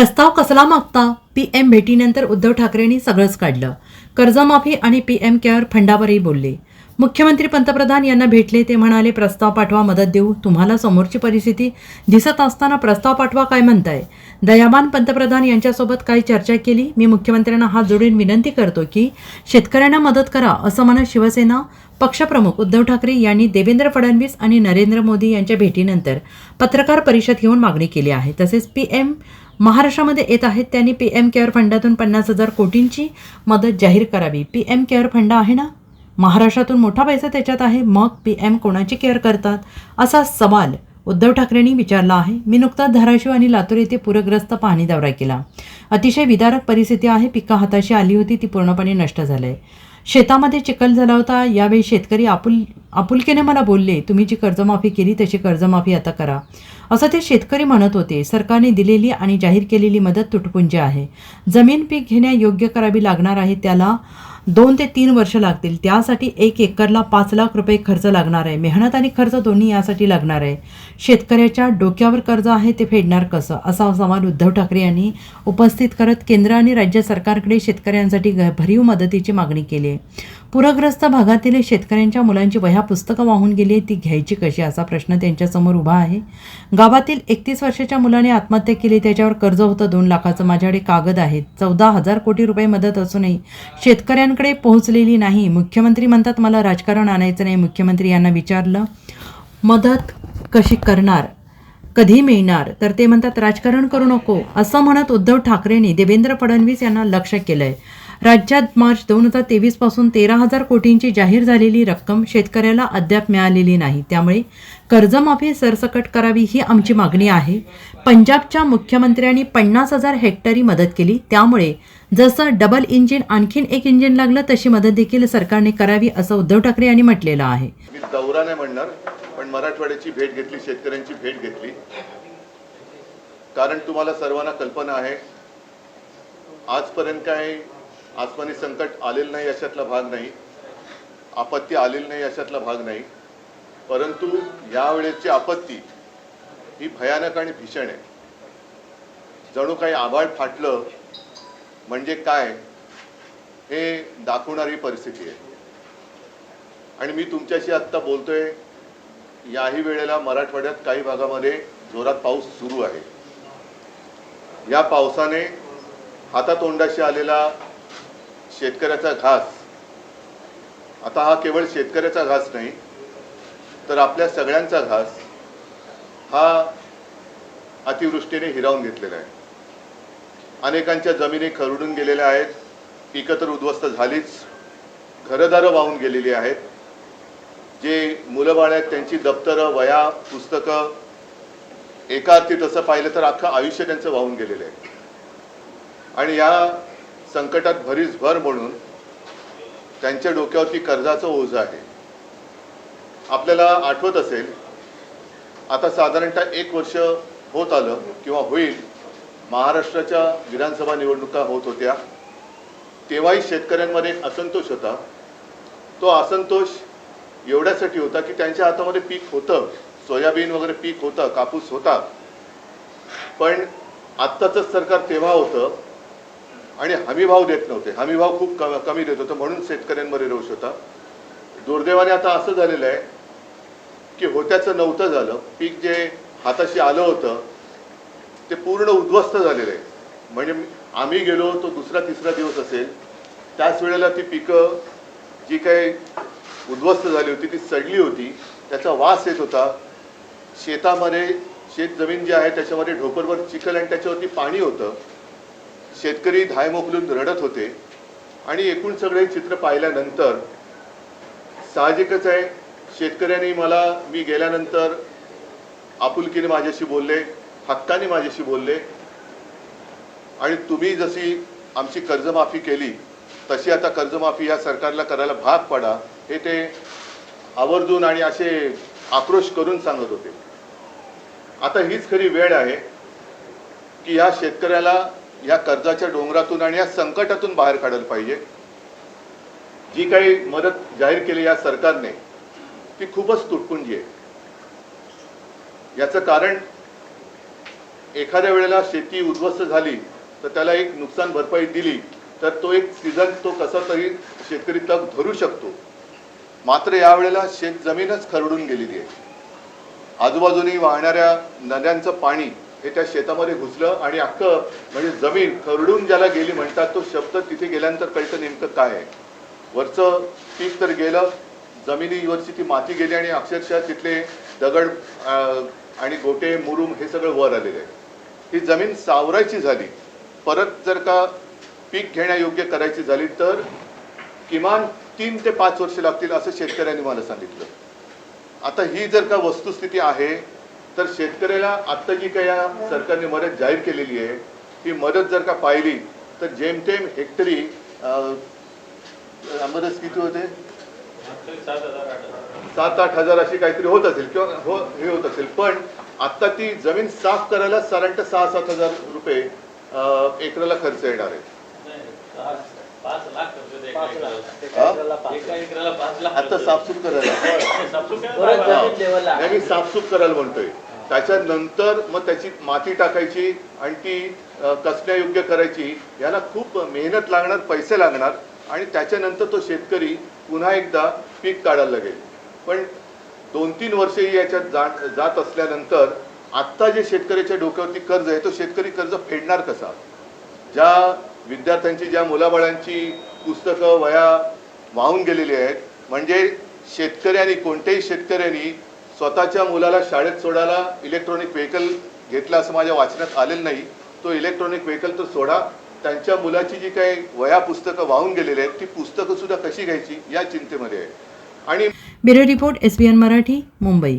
प्रस्ताव कसला मागता? पीएम भेटीनंतर उद्धव ठाकरेंनी सगळंच काढलं. कर्जमाफी आणि पीएम केअर फंडावरही बोलले. मुख्यमंत्री पंतप्रधान यांना भेटले ते म्हणाले प्रस्ताव पाठवा मदत देऊ. तुम्हाला समोरची परिस्थिती दिसत असताना प्रस्ताव पाठवा काय म्हणताय? दयाबान पंतप्रधान यांच्यासोबत काही चर्चा केली. मी मुख्यमंत्र्यांना हात जोडून विनंती करतो की शेतकऱ्यांना मदत करा असं म्हणत शिवसेना पक्षप्रमुख उद्धव ठाकरे यांनी देवेंद्र फडणवीस आणि नरेंद्र मोदी यांच्या भेटीनंतर पत्रकार परिषद घेऊन मागणी केली आहे. तसेच पी एम महाराष्ट्रामध्ये येत आहेत. त्यांनी पी एम केअर फंडातून पन्नास हजार कोटींची मदत जाहीर करावी. पी एम केअर फंड आहे ना? महाराष्ट्रातून मोठा पैसा त्याच्यात आहे. मग पी एम कोणाची केअर करतात? असा सवाल उद्धव ठाकरेंनी विचारला आहे. मी नुकताच धाराशिव आणि लातूर येथे पूरग्रस्त पाहणी दौरा केला. अतिशय विदारक परिस्थिती आहे. पिकं हाताशी आली होती. ती पूर्णपणे नष्ट झालंय शेतामध्ये चिखल झाला होता. यावेळी शेतकरी आपुल आपुलकीने मला बोलले तुम्ही जी कर्जमाफी केली तशी कर्जमाफी आता करा. असं ते शेतकरी म्हणत होते. सरकारने दिलेली आणि जाहीर केलेली मदत तुटपुंजी आहे. जमीन पीक घेण्यायोग्य करावी लागणार आहे त्याला दोन ते तीन वर्ष लागतील. त्यासाठी एक एकरला पाच लाख रुपये खर्च लागणार आहे. मेहनत आणि खर्च दोन्ही यासाठी लागणार आहे. शेतकऱ्याच्या डोक्यावर कर्ज आहे ते फेडणार कसं? असा सवाल उद्धव ठाकरे यांनी उपस्थित करत केंद्र आणि राज्य सरकारकडे शेतकऱ्यांसाठी भरीव मदतीची मागणी केली आहे. पूरग्रस्त भागातील शेतकऱ्यांच्या मुलांची वह्या पुस्तकं वाहून गेली ती घ्यायची कशी? असा प्रश्न त्यांच्यासमोर उभा आहे. गावातील एकतीस वर्षाच्या मुलाने आत्महत्या केली त्याच्यावर कर्ज होतं दोन लाखाचं माझ्याकडे कागद आहेत. चौदा हजार कोटी रुपये मदत असूनही शेतकऱ्यांकडे पोहोचलेली नाही. मुख्यमंत्री म्हणतात मला राजकारण आणायचं नाही. मुख्यमंत्री यांना विचारलं मदत कशी करणार? कधी मिळणार? तर ते म्हणतात राजकारण करू नको. असं म्हणत उद्धव ठाकरेंनी देवेंद्र फडणवीस यांना लक्ष केलंय. राज्यात मार्च दोन हजार तेवीसपासून तेरा हजार कोटींची जाहीर झालेली रक्कम शेतकऱ्याला अद्याप मिळालेली नाही. त्यामुळे कर्जमाफी सरसकट करावी ही आमची मागणी आहे. पंजाबच्या मुख्यमंत्र्यांनी पन्नास हजार हेक्टरी मदत केली. त्यामुळे जसं डबल इंजिन आणखीन एक इंजिन लागलं तशी मदत देखील सरकारने करावी असं उद्धव ठाकरे यांनी म्हटलेलं आहे. दौरा नाही म्हणणार पण मराठवाड्याची भेट घेतली शेतकऱ्यांची भेट घेतली. कारण तुम्हाला सर्वांना कल्पना आहे आजपर्यंत काय आसमानी संकट आलेलं नाही याच्यातला भाग नाही. आपत्ती आलेली नाही याच्यातला भाग नाही. परंतु यावेळेची आपत्ती ही भयानक आणि भीषण आहे. जणू काही आभाळ फाटलं म्हणजे काय हे दाखवणारी परिस्थिती आहे. आणि मी तुमच्याशी आत्ता बोलतोय याही वेळेला मराठवाड्यात काही भागामध्ये जोरात पाऊस सुरू आहे. या पावसाने हातातोंडाशी आलेला शेतकऱ्याचा घास. आता हा केवळ शेतकऱ्याचा घास नाही तर आपल्या सगळ्यांचा घास हा अतिवृष्टीने हिरावून घेतलेला आहे. अनेकांच्या जमिनी खरडून गेलेल्या आहेत पिकं तर उद्ध्वस्त झालीच घरदारं वाहून गेलेली आहेत. जे मुलंबाळ आहेत त्यांची दप्तरं वया पुस्तकं एका अर्थी तसं पाहिलं तर अख्खं आयुष्य त्यांचं वाहून गेलेलं आहे. आणि या संकटात भरीस भर म्हणून त्यांच्या डोक्यावरती कर्जाचं ओझं आहे. आपल्याला आठवत असेल आता साधारणतः एक वर्ष होत आलं किंवा होईल महाराष्ट्राच्या विधानसभा निवडणुका होत होत्या. तेव्हाही शेतकऱ्यांमध्ये असंतोष होता. तो असंतोष एवढ्यासाठी होता की त्यांच्या हातामध्ये पीक होतं. सोयाबीन वगैरे पीक होतं कापूस होता. पण आत्ताचं सरकार तेव्हा होतं आणि हमीभाव देत नव्हते. हमीभाव खूप क कमी देत होतं. म्हणून शेतकऱ्यांमध्ये रोष होता. दुर्दैवाने आता असं झालेलं आहे की होत्याचं नव्हतं झालं. पीक जे हाताशी आलं होतं ते पूर्ण उद्ध्वस्त झालेलं आहे. म्हणजे आम्ही गेलो तो दुसरा तिसरा दिवस असेल. त्याच वेळेला ती पिकं जी काही उद्ध्वस्त झाली होती ती सडली होती. त्याचा वास येत होता. शेतामध्ये शेत जमीन जी आहे त्याच्यामध्ये ढोपरभर चिखल आणि त्याच्यावरती पाणी होतं. शेतकरी धाय मोकलून रडत होते आणि एकूण सगळे चित्र पाहिल्यानंतर साहजिकच आहे शेतकऱ्यांनी मला मी गेल्यानंतर आपुलकीने माझ्याशी बोलले हक्काने माझ्याशी बोलले. आणि तुम्ही जशी आमची कर्जमाफी केली तशी आता कर्जमाफी या सरकारला करायला भाग पडा हे ते आवर्जून आणि असे आक्रोश करून सांगत होते. आता हीच खरी वेळ आहे की या शेतकऱ्याला या कर्जाच्या डोंगरातून आणि या संकटातून बाहेर काढायला पाहिजे. जी काही मदत जाहीर केली या सरकारने ती खूपच तुटपुंजी आहे. याचं कारण एखाद्या वेळेला शेती उद्ध्वस्त झाली तर त्याला एक नुकसान भरपाई दिली तर तो एक सीझन तो कसा तरी शेतकरी तग धरू शकतो. मात्र यावेळेला शेत जमीनच खरडून गेलेली आहे. आजूबाजूनी वाहणाऱ्या नद्यांचं पाणी हे त्या शेतामध्ये घुसलं आणि अख्खं म्हणजे जमीन खरडून ज्याला गेली म्हणतात तो शब्द तिथे गेल्यानंतर कळतं नेमकं काय आहे. वरचं पीक तर गेलं जमिनीवरची ती माती गेली आणि अक्षरशः तिथले दगड आणि गोटे मुरुम हे सगळं वर आलेलं आहे ही जमीन सावरायची झाली. परत जर का पीक घेण्यायोग्य करायची झाली तर किमान तीन ते पाच वर्ष लागतील असं शेतकऱ्यांनी मला सांगितलं. आता ही जर का वस्तुस्थिती आहे तर शेतकऱ्याला आत्ता जी काही या सरकारने मदत जाहीर केलेली आहे ती मदत जर का पाहिली तर जेमतेम हेक्टरी मदत किती होते? सात आठ हजार अशी काहीतरी होत असेल किंवा हो हे होत असेल. पण आत्ता ती जमीन साफ करायला साधारणतः सहा सात हजार रुपये एकराला खर्च येणार आहे. आता. साफसूफ करायला. नाही मी साफसूफ करायला म्हणतोय. त्याच्यानंतर मग त्याची माती टाकायची आणि ती कसण्यायोग्य करायची याला खूप मेहनत लागणार पैसे लागणार आणि त्याच्यानंतर तो शेतकरी पुन्हा एकदा पीक काढायला लागेल. पण दोन तीन वर्षही याच्यात जा- जात असल्यानंतर आत्ता जे शेतकऱ्याच्या डोक्यावरती कर्ज आहे तो शेतकरी कर्ज फेडणार कसा? ज्या विद्यार्थ्यांची ज्या मुलाबाळांची पुस्तकं वया वाहून गेलेली आहेत. म्हणजे शेतकऱ्यांनी कोणत्याही शेतकऱ्यांनी स्वतःच्या मुलाला शाळेत सोडायला इलेक्ट्रॉनिक व्हेकल घेतला असं माझ्या वाचनात आलेलं नाही. तो इलेक्ट्रॉनिक व्हेकल तर सोडा. त्यांच्या मुलाची जी काही वया पुस्तकं वाहून गेलेली आहेत ती पुस्तकं सुद्धा कशी घ्यायची? या चिंतेमध्ये आहे. आणि bureau report S Marathi Mumbai.